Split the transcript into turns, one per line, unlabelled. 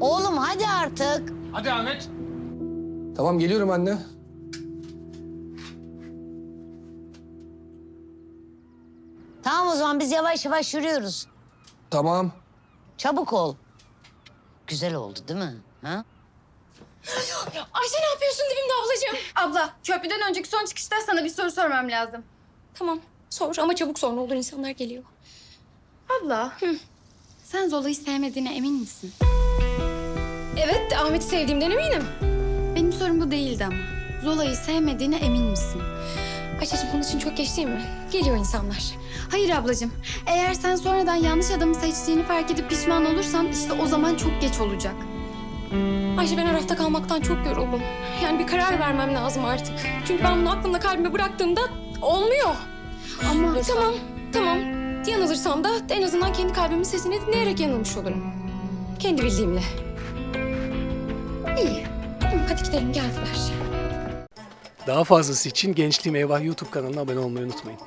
Oğlum hadi artık.
Hadi Ahmet.
Tamam geliyorum anne.
Tamam o zaman biz yavaş yavaş yürüyoruz.
Tamam.
Çabuk ol. Güzel oldu değil mi? Ha?
Ayşe ne yapıyorsun dibimde ablacığım? Abla köprüden önceki son çıkışta sana bir soru sormam lazım. Tamam sor ama çabuk sor ne olur insanlar geliyor. Abla. Sen Zola'yı sevmediğine emin misin? Evet Ahmet'i sevdiğimden eminim. Benim sorum bu değildi ama. Zola'yı sevmediğine emin misin? Ayşe'cim bunun için çok geç değil mi? Geliyor insanlar. Hayır ablacığım. Eğer sen sonradan yanlış adamı seçtiğini fark edip pişman olursan işte o zaman çok geç olacak. Ayşe ben Araf'ta kalmaktan çok yoruldum. Yani bir karar vermem lazım artık. Çünkü ben bunu aklımda kalbime bıraktığımda olmuyor. Ama tamam, tamam. Yanılırsam da en azından kendi kalbimin sesini dinleyerek yanılmış olurum. Kendi bildiğimle. İyi. Hadi gidelim geldiler.
Daha fazlası için Gençliğim Eyvah YouTube kanalına abone olmayı unutmayın.